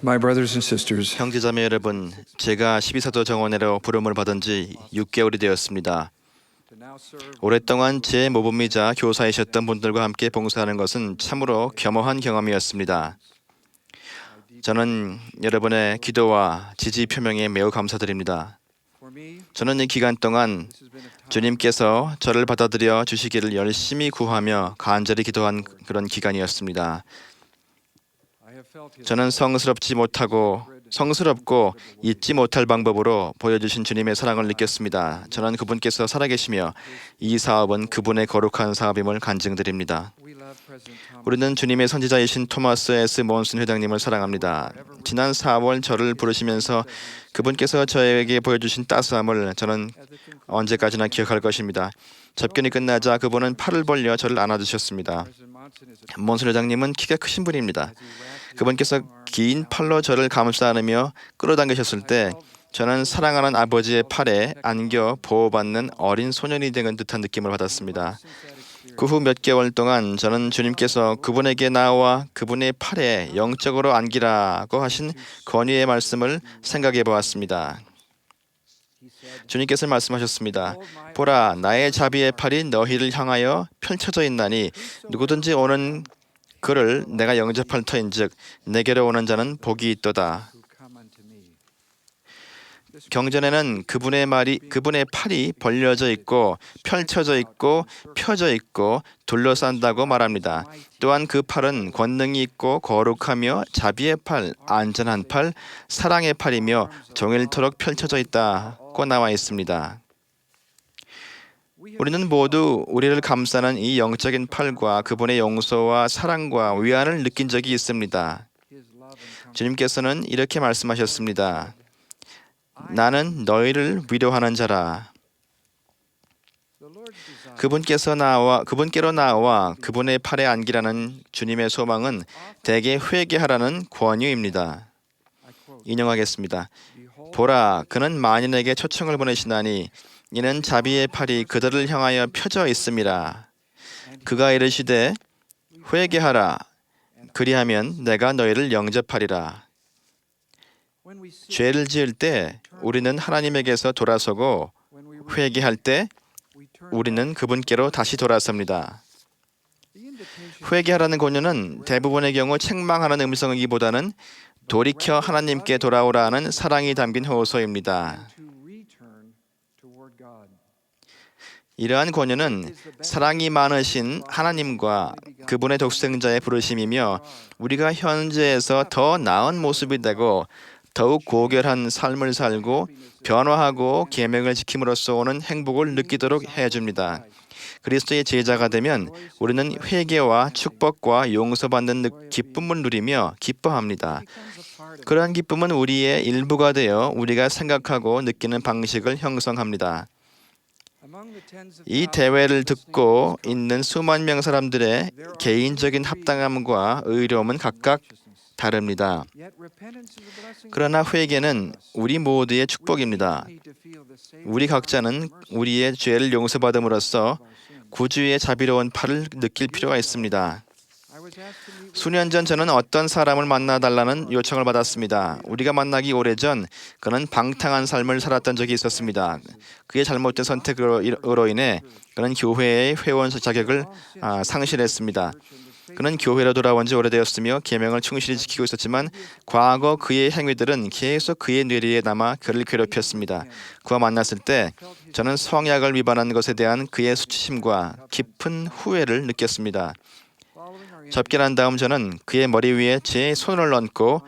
My brothers and sisters, 형제자매 여러분, 제가 12사도 정원회로 부름을 받은 지 6개월이 되었습니다. 오랫동안 제 모범이자 교사이셨던 분들과 함께 봉사하는 것은 참으로 겸허한 경험이었습니다. 저는 여러분의 기도와 지지 표명에 매우 감사드립니다. 저는 이 기간 동안 주님께서 저를 받아들여 주시기를 열심히 구하며 간절히 기도한 그런 기간이었습니다. 저는 성스럽지 못하고 성스럽고 잊지 못할 방법으로 보여주신 주님의 사랑을 느꼈습니다. 저는 그분께서 살아계시며 이 사업은 그분의 거룩한 사업임을 간증드립니다. 우리는 주님의 선지자이신 토마스 S. 몬슨 회장님을 사랑합니다. 지난 4월 저를 부르시면서 그분께서 저에게 보여주신 따스함을 저는 언제까지나 기억할 것입니다. 접견이 끝나자 그분은 팔을 벌려 저를 안아주셨습니다. 몬슨 회장님은 키가 크신 분입니다. 그분께서 긴 팔로 저를 감싸 안으며 끌어당기셨을 때 저는 사랑하는 아버지의 팔에 안겨 보호받는 어린 소년이 된 듯한 느낌을 받았습니다. 그 후 몇 개월 동안 저는 주님께서 그분에게 나와 그분의 팔에 영적으로 안기라고 하신 권위의 말씀을 생각해 보았습니다. 주님께서 말씀하셨습니다. 보라, 나의 자비의 팔이 너희를 향하여 펼쳐져 있나니 누구든지 오는 그를 내가 영접할 터인즉 내게로 오는 자는 복이 있도다. 경전에는 그분의 말이 그분의 팔이 벌려져 있고 펼쳐져 있고 펴져 있고 둘러싼다고 말합니다. 또한 그 팔은 권능이 있고 거룩하며 자비의 팔, 안전한 팔, 사랑의 팔이며 종일토록 펼쳐져 있다 고 나와 있습니다. 우리는 모두 우리를 감싸는 이 영적인 팔과 그분의 용서와 사랑과 위안을 느낀 적이 있습니다. 주님께서는 이렇게 말씀하셨습니다. 나는 너희를 위로하는 자라. 그분께서 나와 그분께로 나와 그분의 팔에 안기라는 주님의 소망은 대개 회개하라는 권유입니다. 인용하겠습니다. 보라, 그는 만인에게 초청을 보내시나니 이는 자비의 팔이 그들을 향하여 펴져 있음이라. 그가 이르시되 회개하라. 그리하면 내가 너희를 영접하리라. 죄를 지을 때 우리는 하나님에게서 돌아서고 회개할 때 우리는 그분께로 다시 돌아섭니다. 회개하라는 권유는 대부분의 경우 책망하는 음성이기보다는 돌이켜 하나님께 돌아오라는 사랑이 담긴 호소입니다. 이러한 권유는 사랑이 많으신 하나님과 그분의 독생자의 부르심이며 우리가 현재에서 더 나은 모습이 되고 더욱 고결한 삶을 살고 변화하고 계명을 지킴으로써 오는 행복을 느끼도록 해줍니다. 그리스도의 제자가 되면 우리는 회개와 축복과 용서받는 느- 기쁨을 누리며 기뻐합니다. 그러한 기쁨은 우리의 일부가 되어 우리가 생각하고 느끼는 방식을 형성합니다. 이 대회를 듣고 있는 수만 명 사람들의 개인적인 합당함과 의로움은 각각 다릅니다. 그러나 회개는 우리 모두의 축복입니다. 우리 각자는 우리의 죄를 용서받음으로써 구주의 자비로운 팔을 느낄 필요가 있습니다. 수년 전 저는 어떤 사람을 만나 달라는 요청을 받았습니다. 우리가 만나기 오래전 그는 방탕한 삶을 살았던 적이 있었습니다. 그의 잘못된 선택으로 으로 인해 그는 교회의 회원 자격을 아, 상실했습니다. 그는 교회로 돌아온 지 오래되었으며 계명을 충실히 지키고 있었지만 과거 그의 행위들은 계속 그의 뇌리에 남아 그를 괴롭혔습니다. 그와 만났을 때 저는 성약을 위반한 것에 대한 그의 수치심과 깊은 후회를 느꼈습니다. 접견한 다음 저는 그의 머리 위에 제 손을 얹고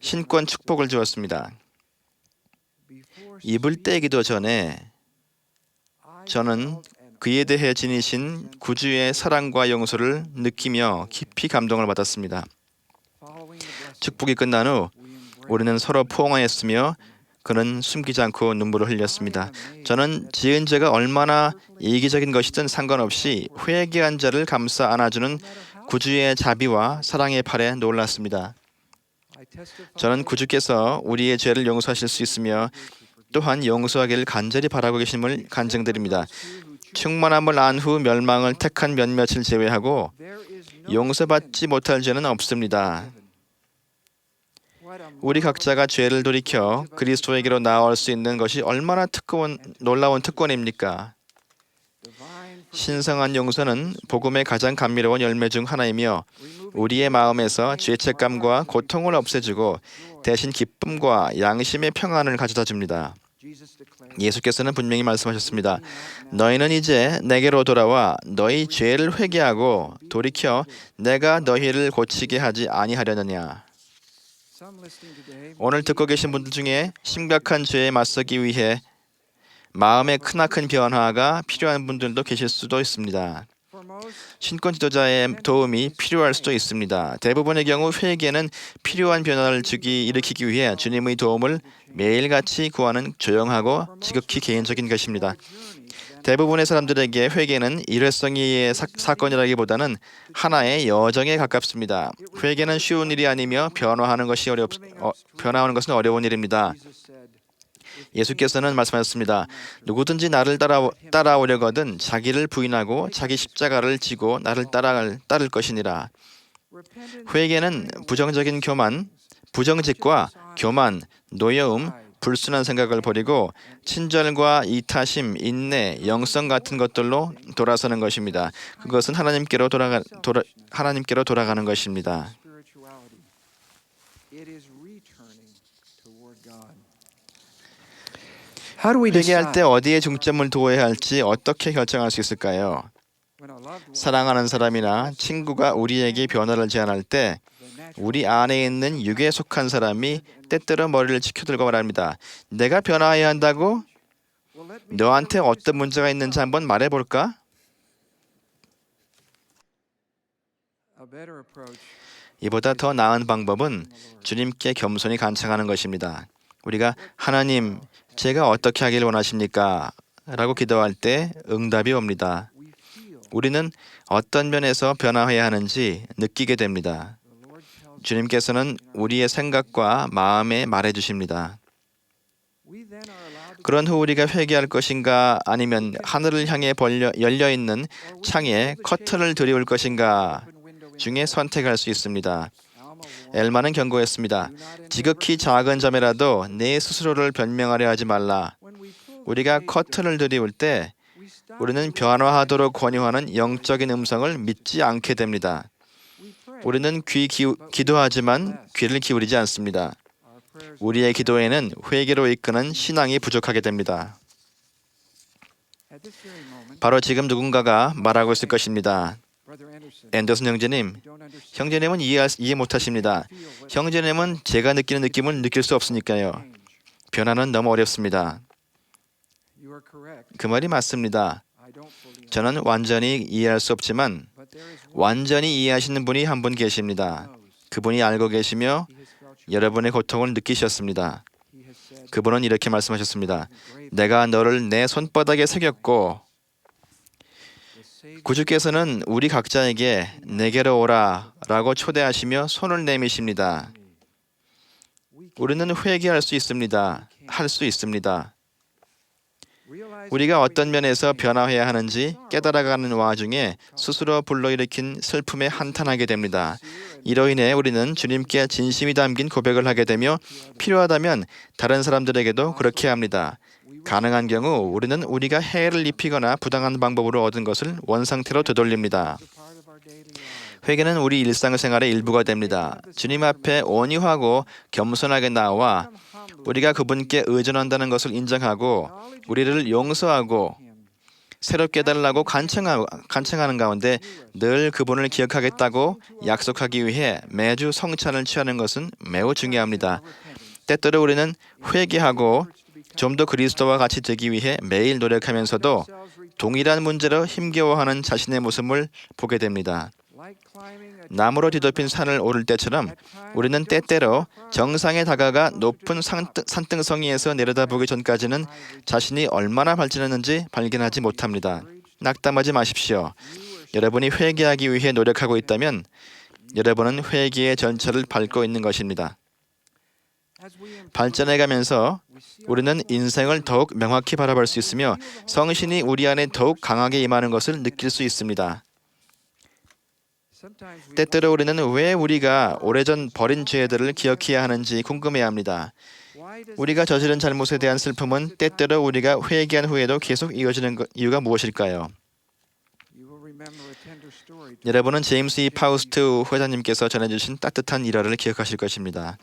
신권 축복을 주었습니다. 입을 떼기도 전에 저는 그에 대해 지니신 구주의 사랑과 용서를 느끼며 깊이 감동을 받았습니다. 축복이 끝난 후 우리는 서로 포옹하였으며 그는 숨기지 않고 눈물을 흘렸습니다. 저는 지은 죄가 얼마나 이기적인 것이든 상관없이 회개한 자를 감싸 안아주는 구주의 자비와 사랑의 팔에 놀랐습니다. 저는 구주께서 우리의 죄를 용서하실 수 있으며 또한 용서하기를 간절히 바라고 계심을 간증드립니다. 충만함을 안 후 멸망을 택한 몇몇을 제외하고 용서받지 못할 죄는 없습니다. 우리 각자가 죄를 돌이켜 그리스도에게로 나올 수 있는 것이 얼마나 특권, 놀라운 특권입니까? 신성한 용서는 복음의 가장 감미로운 열매 중 하나이며 우리의 마음에서 죄책감과 고통을 없애주고 대신 기쁨과 양심의 평안을 가져다 줍니다. 예수께서는 분명히 말씀하셨습니다. 너희는 이제 내게로 돌아와 너희 죄를 회개하고 돌이켜 내가 너희를 고치게 하지 아니하려느냐. 오늘 듣고 계신 분들 중에 심각한 죄에 맞서기 위해 마음의 크나큰 변화가 필요한 분들도 계실 수도 있습니다. 신권 지도자의 도움이 필요할 수도 있습니다. 대부분의 경우 회개는 필요한 변화를 주기 일으키기 위해 주님의 도움을 매일같이 구하는 조용하고 지극히 개인적인 것입니다. 대부분의 사람들에게 회개는 일회성의 사, 사건이라기보다는 하나의 여정에 가깝습니다. 회개는 쉬운 일이 아니며 변화하는 것이 어렵 어, 변화하는 것은 어려운 일입니다. 예수께서는 말씀하셨습니다. 누구든지 나를 따라 따라오려거든 자기를 부인하고 자기 십자가를 지고 나를 따라 따를 것이니라. 회개는 부정적인 교만, 부정직과 교만, 노여움, 불순한 생각을 버리고 친절과 이타심, 인내, 영성 같은 것들로 돌아서는 것입니다. 그것은 하나님께로 돌아가 돌아, 하나님께로 돌아가는 것입니다. 회개할 때 어디에 중점을 두어야 할지 어떻게 결정할 수 있을까요? 사랑하는 사람이나 친구가 우리에게 변화를 제안할 때 우리 안에 있는 육에 속한 사람이 때때로 머리를 치켜들고 말합니다. 내가 변화해야 한다고? 너한테 어떤 문제가 있는지 한번 말해볼까? 이보다 더 나은 방법은 주님께 겸손히 간청하는 것입니다. 우리가 하나님, 제가 어떻게 하길 원하십니까? 라고 기도할 때 응답이 옵니다. 우리는 어떤 면에서 변화해야 하는지 느끼게 됩니다. 주님께서는 우리의 생각과 마음에 말해 주십니다. 그런 후 우리가 회개할 것인가 아니면 하늘을 향해 벌려, 열려 있는 창에 커튼을 들이올 것인가 중에 선택할 수 있습니다. 엘마는 경고했습니다. 지극히 작은 점이라도 내 스스로를 변명하려 하지 말라. 우리가 커튼을 들이울 때 우리는 변화하도록 권유하는 영적인 음성을 믿지 않게 됩니다. 우리는 귀 기우, 기도하지만 귀를 기울이지 않습니다. 우리의 기도에는 회개로 이끄는 신앙이 부족하게 됩니다. 바로 지금 누군가가 말하고 있을 것입니다. 앤더슨 형제님, 형제님은 이해, 이해 못하십니다. 형제님은 제가 느끼는 느낌을 느낄 수 없으니까요. 변화는 너무 어렵습니다. 그 말이 맞습니다. 저는 완전히 이해할 수 없지만 완전히 이해하시는 분이 한 분 계십니다. 그분이 알고 계시며 여러분의 고통을 느끼셨습니다. 그분은 이렇게 말씀하셨습니다. 내가 너를 내 손바닥에 새겼고 구주께서는 우리 각자에게 내게로 오라라고 초대하시며 손을 내미십니다. 우리는 회개할 수 있습니다. 할 수 있습니다. 우리가 어떤 면에서 변화해야 하는지 깨달아가는 와중에 스스로 불러일으킨 슬픔에 한탄하게 됩니다. 이로 인해 우리는 주님께 진심이 담긴 고백을 하게 되며 필요하다면 다른 사람들에게도 그렇게 합니다. 가능한 경우 우리는 우리가 해를 입히거나 부당한 방법으로 얻은 것을 원상태로 되돌립니다. 회개는 우리 일상생활의 일부가 됩니다. 주님 앞에 온유하고 겸손하게 나와 우리가 그분께 의존한다는 것을 인정하고 우리를 용서하고 새롭게 해달라고 간청하, 간청하는 가운데 늘 그분을 기억하겠다고 약속하기 위해 매주 성찬을 취하는 것은 매우 중요합니다. 때때로 우리는 회개하고 좀 더 그리스도와 같이 되기 위해 매일 노력하면서도 동일한 문제로 힘겨워하는 자신의 모습을 보게 됩니다. 나무로 뒤덮인 산을 오를 때처럼 우리는 때때로 정상에 다가가 높은 산등, 산등 성이에서 내려다보기 전까지는 자신이 얼마나 발전했는지 발견하지 못합니다. 낙담하지 마십시오. 여러분이 회개하기 위해 노력하고 있다면 여러분은 회개의 전철을 밟고 있는 것입니다. 발전해 가면서 우리는 인생을 더욱 명확히 바라볼 수 있으며 성신이 우리 안에 더욱 강하게 임하는 것을 느낄 수 있습니다. 때때로 우리는 왜 우리가 오래전 버린 죄들을 기억해야 하는지 궁금해합니다. 우리가 저지른 잘못에 대한 슬픔은 때때로 우리가 회개한 후에도 계속 이어지는 것- 이유가 무엇일까요? 여러분은 제임스 이 파우스트 회장님께서 전해주신 따뜻한 일화를 기억하실 것입니다.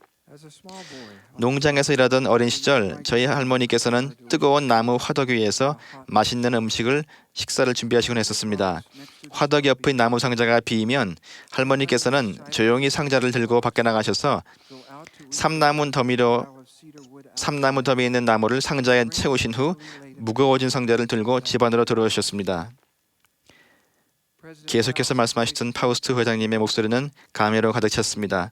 농장에서 일하던 어린 시절 저희 할머니께서는 뜨거운 나무 화덕 위에서 맛있는 음식을 식사를 준비하시곤 했었습니다. 화덕 옆의 나무 상자가 비이면 할머니께서는 조용히 상자를 들고 밖에 나가셔서 삼나무 더미로 삼나무 더미에 있는 나무를 상자에 채우신 후 무거워진 상자를 들고 집 안으로 들어오셨습니다. 계속해서 말씀하시던 파우스트 회장님의 목소리는 감회로 가득 찼습니다.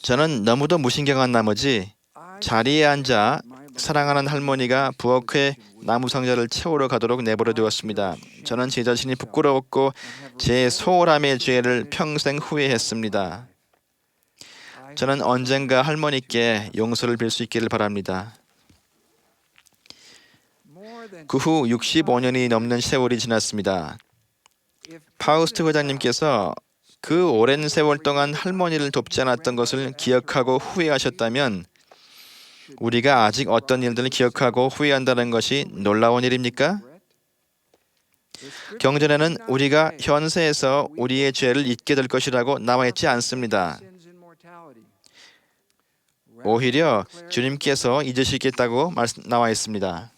저는 너무도 무신경한 나머지 자리에 앉아 사랑하는 할머니가 부엌에 나무 상자를 채우러 가도록 내버려 두었습니다. 저는 제 자신이 부끄러웠고 제 소홀함의 죄를 평생 후회했습니다. 저는 언젠가 할머니께 용서를 빌 수 있기를 바랍니다. 그 후 65년이 넘는 세월이 지났습니다. 파우스트 회장님께서 그 오랜 세월 동안 할머니를 돕지 않았던 것을 기억하고 후회하셨다면 우리가 아직 어떤 일들을 기억하고 후회한다는 것이 놀라운 일입니까? 경전에는 우리가 현세에서 우리의 죄를 잊게 될 것이라고 나와 있지 않습니다. 오히려 주님께서 잊으시겠다고 나와 있습니다.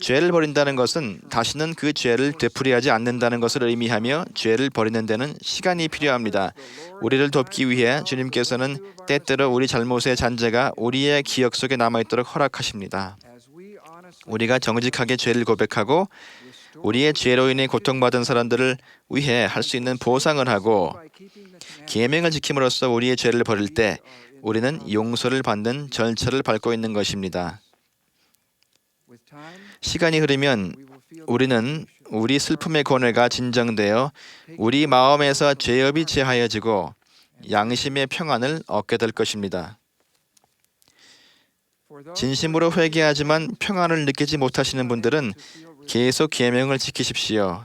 죄를 버린다는 것은 다시는 그 죄를 되풀이하지 않는다는 것을 의미하며 죄를 버리는 데는 시간이 필요합니다. 우리를 돕기 위해 주님께서는 때때로 우리 잘못의 잔재가 우리의 기억 속에 남아 있도록 허락하십니다. 우리가 정직하게 죄를 고백하고 우리의 죄로 인해 고통받은 사람들을 위해 할 수 있는 보상을 하고 계명을 지킴으로써 우리의 죄를 버릴 때 우리는 용서를 받는 절차를 밟고 있는 것입니다. 시간이 흐르면 우리는 우리 슬픔의 권해가 진정되어 우리 마음에서 죄업이 제하여지고 양심의 평안을 얻게 될 것입니다. 진심으로 회개하지만 평안을 느끼지 못하시는 분들은 계속 계명을 지키십시오.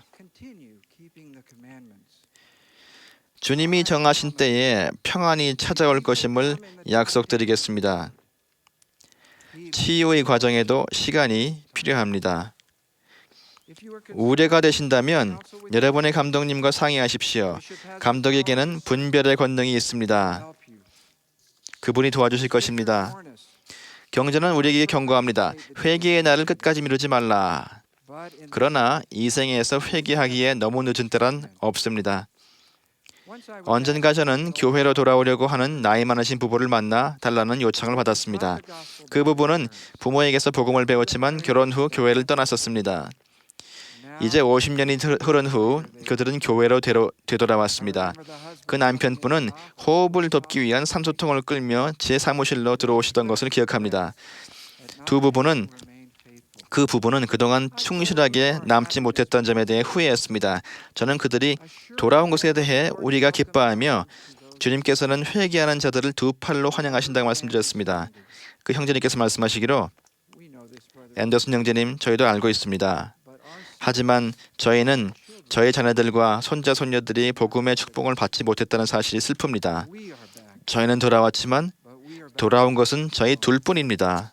주님이 정하신 때에 평안이 찾아올 것임을 약속드리겠습니다. 치유의 과정에도 시간이 필요합니다. 우려가 되신다면 여러분의 감독님과 상의하십시오. 감독에게는 분별의 권능이 있습니다. 그분이 도와주실 것입니다. 경전은 우리에게 경고합니다. 회개의 날을 끝까지 미루지 말라. 그러나 이 생에서 회개하기에 너무 늦은 때란 없습니다. 언젠가 저는 교회로 돌아오려고 하는 나이 많으신 부부를 만나 달라는 요청을 받았습니다. 그 부부는 부모에게서 복음을 배웠지만 결혼 후 교회를 떠났었습니다. 이제 50년이 흐른 후 그들은 교회로 되돌아왔습니다. 그 남편분은 호흡을 돕기 위한 산소통을 끌며 제 사무실로 들어오시던 것을 기억합니다. 두 부부는 그 부부는 그동안 충실하게 남지 못했던 점에 대해 후회했습니다. 저는 그들이 돌아온 것에 대해 우리가 기뻐하며 주님께서는 회개하는 자들을 두 팔로 환영하신다고 말씀드렸습니다. 그 형제님께서 말씀하시기로 앤더슨 형제님 저희도 알고 있습니다. 하지만 저희는 저희 자녀들과 손자 손녀들이 복음의 축복을 받지 못했다는 사실이 슬픕니다. 저희는 돌아왔지만 돌아온 것은 저희 둘뿐입니다.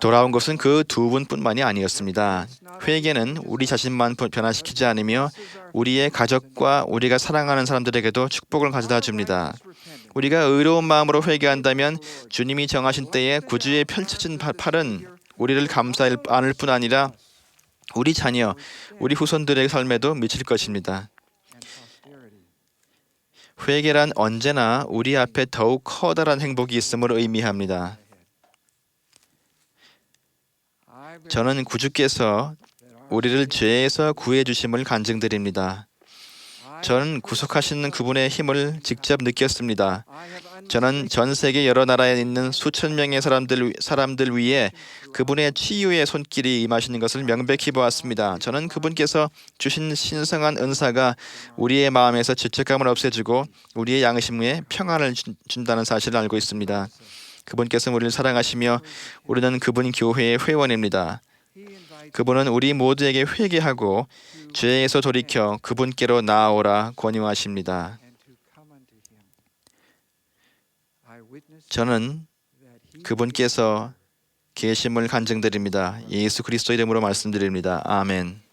돌아온 것은 그 두 분뿐만이 아니었습니다. 회개는 우리 자신만 변화시키지 않으며 우리의 가족과 우리가 사랑하는 사람들에게도 축복을 가져다 줍니다. 우리가 의로운 마음으로 회개한다면 주님이 정하신 때에 구주에 펼쳐진 팔은 우리를 감싸 안을 뿐 아니라 우리 자녀, 우리 후손들의 삶에도 미칠 것입니다. 회개란 언제나 우리 앞에 더욱 커다란 행복이 있음을 의미합니다. 저는 구주께서 우리를 죄에서 구해 주심을 간증드립니다. 저는 구속하시는 그분의 힘을 직접 느꼈습니다. 저는 전 세계 여러 나라에 있는 수천 명의 사람들 사람들 위에 그분의 치유의 손길이 임하시는 것을 명백히 보았습니다. 저는 그분께서 주신 신성한 은사가 우리의 마음에서 죄책감을 없애주고 우리의 양심에 평안을 준, 준다는 사실을 알고 있습니다. 그분께서 우리를 사랑하시며 우리는 그분 교회의 회원입니다. 그분은 우리 모두에게 회개하고 죄에서 돌이켜 그분께로 나아오라 권유하십니다. 저는 그분께서 계심을 간증드립니다. 예수 그리스도 이름으로 말씀드립니다. 아멘.